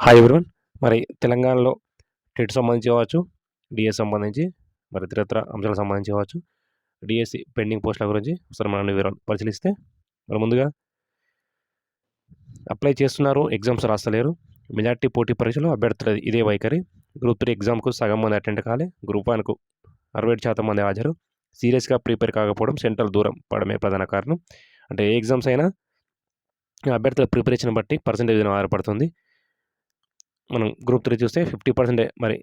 Hi everyone మరి తెలంగాణలో TET సంబంధించి కావచ్చు డిఎస్ సంబంధించి మరి ఇతరత్ర అంశాలకు సంబంధించి కావచ్చు డిఎస్సి పెండింగ్ పోస్టుల గురించి ఒకసారి మనం వివరాలు పరిశీలిస్తే మరి ముందుగా అప్లై చేస్తున్నారు ఎగ్జామ్స్ రాస్తలేరు మెజార్టీ పోటీ పరీక్షలో అభ్యర్థులు ఇదే వైఖరి. గ్రూప్ త్రీ ఎగ్జామ్కు సగం మంది అటెండ్ కాలే గ్రూప్ వన్కు అరవై ఏడు శాతం మంది హాజరు. సీరియస్గా ప్రిపేర్ కాకపోవడం సెంట్రల్ దూరం పడమే ప్రధాన కారణం. అంటే ఏ ఎగ్జామ్స్ అయినా అభ్యర్థుల ప్రిపరేషన్ బట్టి పర్సంటేజ్ ఆధారపడుతుంది. మనం గ్రూప్ త్రీ చూస్తే ఫిఫ్టీ పర్సెంట్ మరి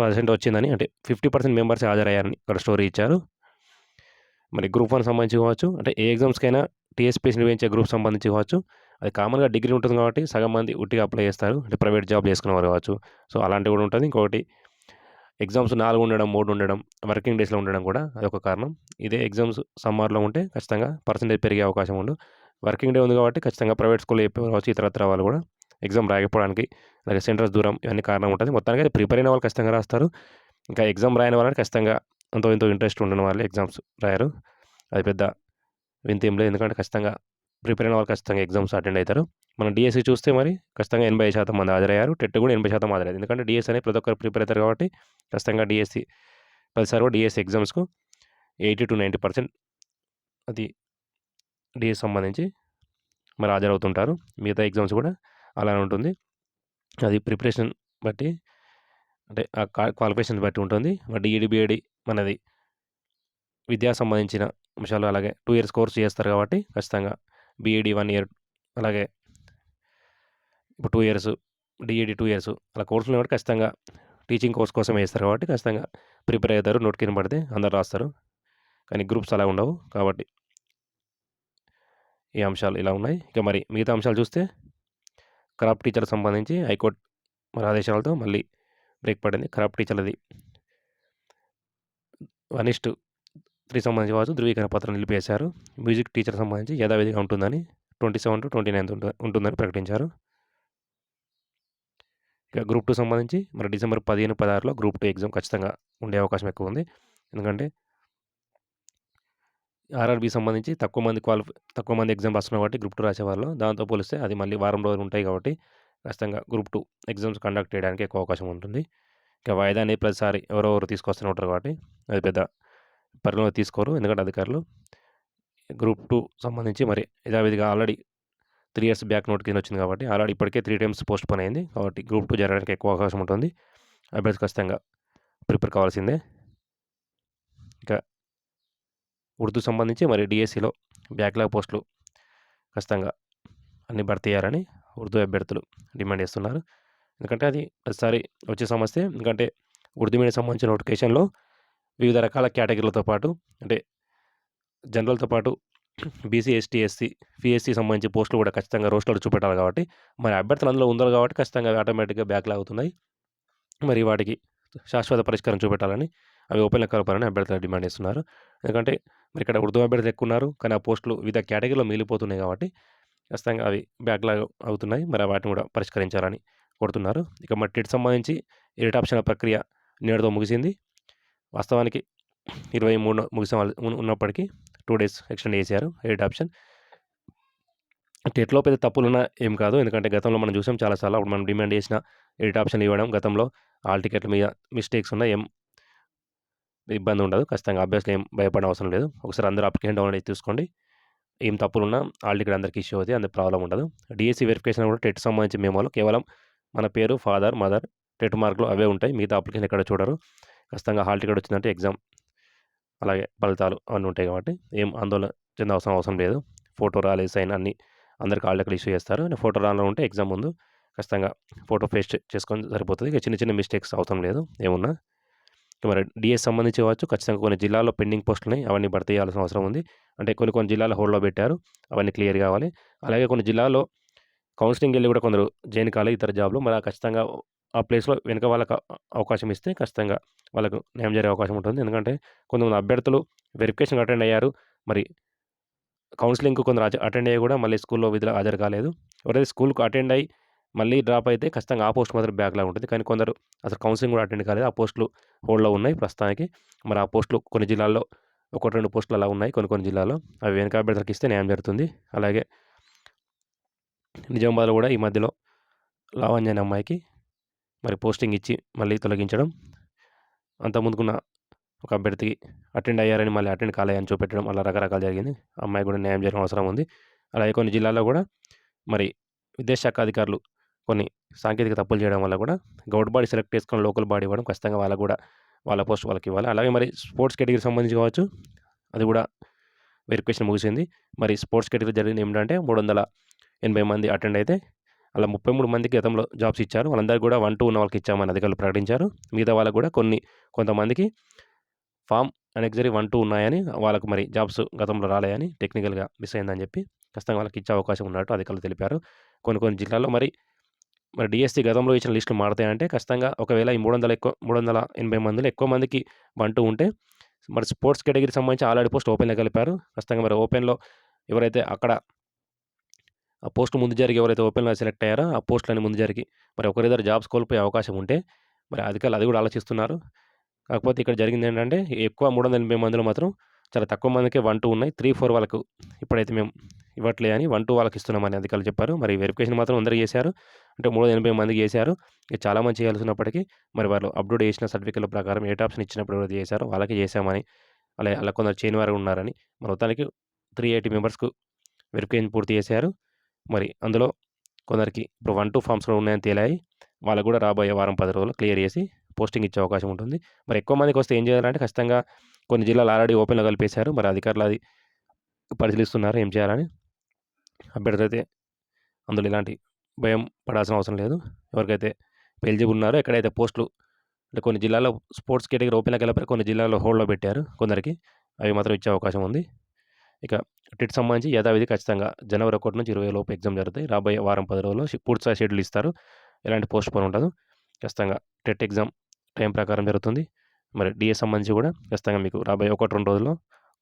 పర్సెంట్ వచ్చిందని అంటే ఫిఫ్టీ పర్సెంట్ మెంబర్స్ హాజరయ్యారని ఇక్కడ స్టోరీ ఇచ్చారు. మరి గ్రూప్ వన్ సంబంధించి కావచ్చు అంటే ఏ ఎగ్జామ్స్కైనా టీఎస్పీసీ నిర్వహించే గ్రూప్ సంబంధించి కావచ్చు అది కామన్గా డిగ్రీ ఉంటుంది కాబట్టి సగం మంది ఉట్టిగా అప్లై చేస్తారు అంటే ప్రైవేట్ జాబ్ చేసుకునేవారు కావచ్చు. సో అలాంటివి కూడా ఉంటుంది. ఇంకొకటి ఎగ్జామ్స్ నాలుగు ఉండడం మూడు ఉండడం వర్కింగ్ డేస్లో ఉండడం కూడా అదొక కారణం. ఇదే ఎగ్జామ్స్ సమ్మర్లో ఉంటే ఖచ్చితంగా పర్సంటేజ్ పెరిగే అవకాశం ఉండు. వర్కింగ్ డే ఉంది కాబట్టి ఖచ్చితంగా ప్రైవేట్ స్కూల్లో చెప్పేవారు కావచ్చు ఇతరత్ర వాళ్ళు కూడా. ఎగ్జామ్ రాయకపోవడానికి అలాగే సెంటర్స్ దూరం ఇవన్నీ కారణం ఉంటుంది. మొత్తానికి అయితే ప్రిపేర్ అయిన వాళ్ళు ఖచ్చితంగా రాస్తారు. ఇంకా ఎగ్జామ్ రాయని వాళ్ళని ఖచ్చితంగా ఎంతో ఎంతో ఇంట్రెస్ట్ ఉండని వాళ్ళు ఎగ్జామ్స్ రాయరు. అది పెద్ద వింతేం లేదు. ఎందుకంటే ఖచ్చితంగా ప్రిపేర్ అయిన వాళ్ళు ఖచ్చితంగా ఎగ్జామ్స్ అటెండ్ అవుతారు. మనం డిఎస్సి చూస్తే మరి ఖచ్చితంగా ఎనభై శాతం మంది హాజరయ్యారు. టెట్ కూడా ఎనభై శాతం హాజరయ్యారు ఎందుకంటే డిఎస్ అనేది ప్రతి ఒక్కరు ప్రిపేర్ అవుతారు కాబట్టి ఖచ్చితంగా డిఎస్సి ప్రతిసారి కూడా డిఎస్సి ఎగ్జామ్స్కు ఎయిటీ టు నైంటీ పర్సెంట్ అది డిఎస్ సంబంధించి మరి హాజరవుతుంటారు. మిగతా ఎగ్జామ్స్ కూడా అలానే ఉంటుంది. అది ప్రిపరేషన్ బట్టి అంటే ఆ క్వాలిఫికేషన్ బట్టి ఉంటుంది. మరి డిఈడి మనది విద్యా సంబంధించిన అంశాలు అలాగే టూ ఇయర్స్ కోర్స్ చేస్తారు కాబట్టి ఖచ్చితంగా బీఈడి వన్ ఇయర్ అలాగే ఇప్పుడు two years DEd two years అలా కోర్సులు కాబట్టి ఖచ్చితంగా టీచింగ్ కోర్స్ కోసం వేస్తారు కాబట్టి ఖచ్చితంగా ప్రిపేర్ అవుతారు. నోటికి పడితే అందరు రాస్తారు. కానీ గ్రూప్స్ అలా ఉండవు కాబట్టి ఈ అంశాలు ఇలా ఉన్నాయి. ఇక మరి మిగతా అంశాలు చూస్తే క్రాప్ టీచర్ సంబంధించి హైకోర్టు మరి ఆదేశాలతో మళ్ళీ బ్రేక్ పడింది. క్రాప్ టీచర్లది వన్ ఇస్ట్ త్రీ సంబంధించి వాచు ధృవీకరణ పత్రం నిలిపేశారు మ్యూజిక్ టీచర్ సంబంధించి యథావిధిగా ఉంటుందని twenty seven to twenty ninth ఉంటుందని ప్రకటించారు. ఇక గ్రూప్ టూ సంబంధించి మరి డిసెంబర్ పదిహేను పదహారులో గ్రూప్ టూ ఎగ్జామ్ ఖచ్చితంగా ఉండే అవకాశం ఎక్కువ ఉంది. ఎందుకంటే ఆర్ఆర్బీ సంబంధించి తక్కువ మంది క్వాలిఫై తక్కువ మంది ఎగ్జామ్ రాస్తున్నారు కాబట్టి గ్రూప్ టూ రాసేవాళ్ళు. దాంతో పోలిస్తే అది మళ్ళీ వారం రోజులు ఉంటాయి కాబట్టి ఖచ్చితంగా గ్రూప్ టూ ఎగ్జామ్స్ కండక్ట్ చేయడానికి ఎక్కువ అవకాశం ఉంటుంది. ఇంకా వాయిదా అనేది ప్రతిసారి ఎవరెవరు తీసుకొస్తూనే ఉంటారు కాబట్టి అది పెద్ద పరిగణలో తీసుకోరు. ఎందుకంటే అధికారులు గ్రూప్ టూ సంబంధించి మరి యథావిధిగా already three years back note కింద వచ్చింది కాబట్టి ఆల్రెడీ ఇప్పటికే త్రీ టైమ్స్ పోస్ట్ పోన్ అయింది కాబట్టి గ్రూప్ టూ జరగడానికి ఎక్కువ అవకాశం ఉంటుంది. అభ్యర్థి ఖచ్చితంగా ప్రిపేర్ కావాల్సిందే. ఇంకా ఉర్దూ సంబంధించి మరి డిఎస్సిలో బ్యాక్లాగ్ పోస్టులు ఖచ్చితంగా అన్ని భర్తీ చేయాలని ఉర్దూ అభ్యర్థులు డిమాండ్ చేస్తున్నారు. ఎందుకంటే అది ప్రతిసారి వచ్చే సమస్య ఎందుకంటే ఉర్దూ మీడియం సంబంధించిన నోటిఫికేషన్లో వివిధ రకాల కేటగిరీలతో పాటు అంటే జనరల్తో పాటు బీసీ ఎస్టీ ఎస్సీ పిఎస్సీ సంబంధించి పోస్టులు కూడా ఖచ్చితంగా రోస్టర్లు చూపెట్టాలి కాబట్టి మరి అభ్యర్థులు అందులో ఉండాలి కాబట్టి ఖచ్చితంగా ఆటోమేటిక్గా బ్యాక్లాగ్ అవుతున్నాయి. మరి వాటికి శాశ్వత పరిష్కారం చూపెట్టాలని అవి ఓపెన్ కలపాలని అభ్యర్థులు డిమాండ్ చేస్తున్నారు ఎందుకంటే మరి ఇక్కడ ఉర్దూ అభ్యర్థులు ఎక్కువ ఉన్నారు కానీ ఆ పోస్టులు వివిధ కేటగిరీలో మిగిలిపోతున్నాయి కాబట్టి ఖచ్చితంగా అవి బ్యాక్లాగ్ అవుతున్నాయి. మరి వాటిని కూడా పరిష్కరించాలని కోరుతున్నారు. ఇక మరి టెట్ సంబంధించి ఎడిట్ ఆప్షన్ ప్రక్రియ నేడుతో ముగిసింది. వాస్తవానికి ఇరవై మూడు ముగిసిన ఉన్నప్పటికీ టూ డేస్ ఎక్స్టెండ్ చేశారు ఎడిట్ ఆప్షన్. టెట్లో పెద్ద తప్పులు ఉన్నా ఏం కాదు. ఎందుకంటే గతంలో మనం చూసాం చాలాసార్లు అప్పుడు మనం డిమాండ్ చేసిన ఎడిట్ ఆప్షన్ ఇవ్వడం గతంలో ఆల్ టికెట్ల మీద మిస్టేక్స్ ఉన్నాయి ఏం ఇబ్బంది ఉండదు. ఖచ్చితంగా అభ్యాసం ఏం భయపడే అవసరం లేదు. ఒకసారి అందరూ అప్లికేషన్ డౌన్లోడ్ తీసుకోండి ఏం తప్పులున్నా ఆల్ ఇక్కడ అందరికీ ఇష్యూ అవుతుంది అందరి ప్రాబ్లం ఉండదు. డిఎస్సి వెరిఫికేషన్ కూడా టెట్ సంబంధించి మేమోలో. కేవలం మన పేరు ఫాదర్ మదర్ టెట్ మార్కులు అవే ఉంటాయి. మిగతా అప్లికేషన్ ఎక్కడ చూడరు. ఖచ్చితంగా హాల్ టికెట్ వచ్చిందంటే ఎగ్జామ్ అలాగే ఫలితాలు అన్నీ ఉంటాయి కాబట్టి ఏం ఆందోళన చెంద అవసరం అవసరం లేదు. ఫోటో రాలేదు సైన్ అన్ని అందరికి హాల్ టికెట్ ఇష్యూ చేస్తారు. ఫోటో రాలో ఉంటే ఎగ్జామ్ ముందు ఖచ్చితంగా ఫోటో పేస్ట్ చేసుకొని సరిపోతుంది. ఇక చిన్న చిన్న మిస్టేక్స్ అవసరం లేదు. ఏమున్నా మరి డిఎస్ సంబంధించి కావచ్చు ఖచ్చితంగా కొన్ని జిల్లాల్లో పెండింగ్ పోస్టులు ఉన్నాయి. అవన్నీ భర్తీ చేయాల్సిన అవసరం ఉంది. అంటే కొన్ని కొన్ని జిల్లాలో హోల్డ్లో పెట్టారు. అవన్నీ క్లియర్ కావాలి. అలాగే కొన్ని జిల్లాల్లో కౌన్సిలింగ్ వెళ్ళి కూడా కొందరు జైన్ కాలే ఇతర జాబ్లు మరి ఖచ్చితంగా ఆ ప్లేస్లో వెనుక వాళ్ళకి అవకాశం ఇస్తే ఖచ్చితంగా వాళ్ళకు న్యాయం జరిగే అవకాశం ఉంటుంది. ఎందుకంటే కొంతమంది అభ్యర్థులు వెరిఫికేషన్ అటెండ్ అయ్యారు. మరి కౌన్సిలింగ్కు కొందరు అటెండ్ అయ్యి కూడా మళ్ళీ స్కూల్లో విధులు హాజరు కాలేదు. ఎవరైతే స్కూల్కి అటెండ్ అయ్యి మళ్ళీ డ్రాప్ అయితే ఖచ్చితంగా ఆ పోస్ట్ మాత్రం బ్యాక్లాగ్ ఉంటుంది. కానీ కొందరు అసలు కౌన్సిలింగ్ కూడా అటెండ్ కాలేదు. ఆ పోస్టులు హోల్డ్లో ఉన్నాయి ప్రస్తుతానికి. మరి ఆ పోస్టులు కొన్ని జిల్లాల్లో ఒకటి రెండు పోస్టులు అలా ఉన్నాయి కొన్ని కొన్ని జిల్లాలో అవి వెనక అభ్యర్థులకు ఇస్తే న్యాయం జరుగుతుంది. అలాగే నిజామాబాద్లో కూడా ఈ మధ్యలో లావణ్య అనే అమ్మాయికి మరి పోస్టింగ్ ఇచ్చి మళ్ళీ తొలగించడం అంతకుముందుకున్న ఒక అభ్యర్థికి అటెండ్ అయ్యారని మళ్ళీ అటెండ్ కాలేదని చూపెట్టడం అలా రకరకాలు జరిగింది. అమ్మాయి కూడా న్యాయం జరగడం అవసరం ఉంది. అలాగే కొన్ని జిల్లాల్లో కూడా మరి విదేశాఖ అధికారులు కొన్ని సాంకేతిక తప్పులు చేయడం వల్ల కూడా గౌడ్ బాడీ సెలెక్ట్ చేసుకొని లోకల్ బాడీ ఇవ్వడం ఖచ్చితంగా వాళ్ళకు కూడా వాళ్ళ పోస్ట్ వాళ్ళకి ఇవ్వాలి. అలాగే మరి స్పోర్ట్స్ కేటగిరీ సంబంధించి కావచ్చు అది కూడా వెరిఫికేషన్ ముగిసింది. మరి స్పోర్ట్స్ కేటగిరీ జరిగింది ఏమిటంటే మూడు వందల ఎనభై మంది అటెండ్ అయితే అలా ముప్పై మూడు మందికి గతంలో జాబ్స్ ఇచ్చారు. వాళ్ళందరికీ కూడా వన్ టూ ఉన్న వాళ్ళకి ఇచ్చామని అధికారులు ప్రకటించారు. మిగతా వాళ్ళకు కూడా కొన్ని కొంతమందికి ఫామ్ అండ్ ఎగ్జరీ వన్ టూ ఉన్నాయని వాళ్ళకు మరి జాబ్స్ గతంలో రాలేదని టెక్నికల్గా మిస్ అయిందని చెప్పి ఖచ్చితంగా వాళ్ళకి ఇచ్చే అవకాశం ఉన్నట్టు అధికారులు తెలిపారు. కొన్ని కొన్ని జిల్లాల్లో మరి మరి డిఎస్సి గతంలో ఇచ్చిన లిస్టులు మారుతాయంటే ఖచ్చితంగా ఒకవేళ ఈ మూడు వందల ఎక్కువ మూడు వందల ఎనభై మందిలో ఎక్కువ మందికి అంటూ ఉంటే మరి స్పోర్ట్స్ కేటగిరీకి సంబంధించి ఆల్రెడీ పోస్ట్ ఓపెన్లో కలిపారు ఖచ్చితంగా మరి ఓపెన్లో ఎవరైతే అక్కడ ఆ పోస్ట్ ముందు జరిగి ఎవరైతే ఓపెన్లో సెలెక్ట్ అయ్యారో ఆ పోస్టులని ముందు జరిగి మరి ఒకరిద్దరు జాబ్స్ కోల్పోయే అవకాశం ఉంటే మరి అధికారులు అది కూడా ఆలోచిస్తున్నారు. కాకపోతే ఇక్కడ జరిగింది ఏంటంటే ఎక్కువ మూడు వందల ఎనభై మందిలో మాత్రం చాలా తక్కువ మందికే వన్ టూ ఉన్నాయి. త్రీ ఫోర్ వాళ్ళకు ఇప్పుడైతే మేము ఇవ్వట్లే అని వన్ టూ వాళ్ళకి ఇస్తున్నామని అధికారులు చెప్పారు. మరి వెరిఫికేషన్ మాత్రం అందరికీ చేశారు. అంటే మూడు ఎనభై మందికి చేశారు. ఇక చాలామంది చేయాల్సినప్పటికీ మరి వాళ్ళు అప్డేట్ చేసిన సర్టిఫికేట్ల ప్రకారం ఏ ఆప్షన్ ఇచ్చినప్పుడు ఎవరైతే చేశారో వాళ్ళకి చేశామని అలాగే అలా కొందరు చేయని వారు ఉన్నారని మరి మొత్తానికి త్రీ ఎయిటీ మెంబర్స్కు వెరిఫికేషన్ పూర్తి చేశారు. మరి అందులో కొందరికి ఇప్పుడు వన్ టూ ఫామ్స్ కూడా ఉన్నాయని తేలాయి. వాళ్ళకు కూడా రాబోయే వారం పది రోజులు క్లియర్ చేసి పోస్టింగ్ ఇచ్చే అవకాశం ఉంటుంది. మరి ఎక్కువ మందికి వస్తే ఏం చేయాలంటే ఖచ్చితంగా కొన్ని జిల్లాలు ఆల్రెడీ ఓపెన్లో కలిపేశారు. మరి అధికారులు అది పరిశీలిస్తున్నారు ఏం చేయాలని. అభ్యర్థులు అయితే అందులో ఎలాంటి భయం పడాల్సిన అవసరం లేదు. ఎవరికైతే ఎలిజిబుల్ ఉన్నారో ఎక్కడైతే పోస్టులు అంటే కొన్ని జిల్లాలో స్పోర్ట్స్ కేటగిరీ ఓపెన్లో కలిపారు కొన్ని జిల్లాలో హోల్డ్లో పెట్టారు కొందరికి. అవి మాత్రం ఇచ్చే అవకాశం ఉంది. ఇక టిట్ సంబంధించి యథావిధి ఖచ్చితంగా జనవరి ఒకటి నుంచి ఇరవై లోపు ఎగ్జామ్ జరుగుతాయి. రాబోయే వారం పది రోజుల్లో పూర్తి షెడ్యూల్ ఇస్తారు. ఎలాంటి పోస్ట్ పోన్ ఉండదు. ఖచ్చితంగా టెట్ ఎగ్జామ్ టైం ప్రకారం జరుగుతుంది. మరి డిఎస్ సంబంధించి కూడా ఖచ్చితంగా మీకు రాబోయే ఒకటి రెండు రోజుల్లో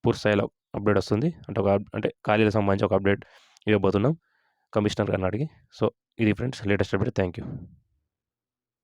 పూర్తి స్థాయిలో అప్డేట్ వస్తుంది. అంటే ఒక అంటే ఖాళీలకు సంబంధించి ఒక అప్డేట్ ఇవ్వబోతున్నాం. కమిషనర్ గారిని అడిగి. సో ఇది friends latest update. Thank you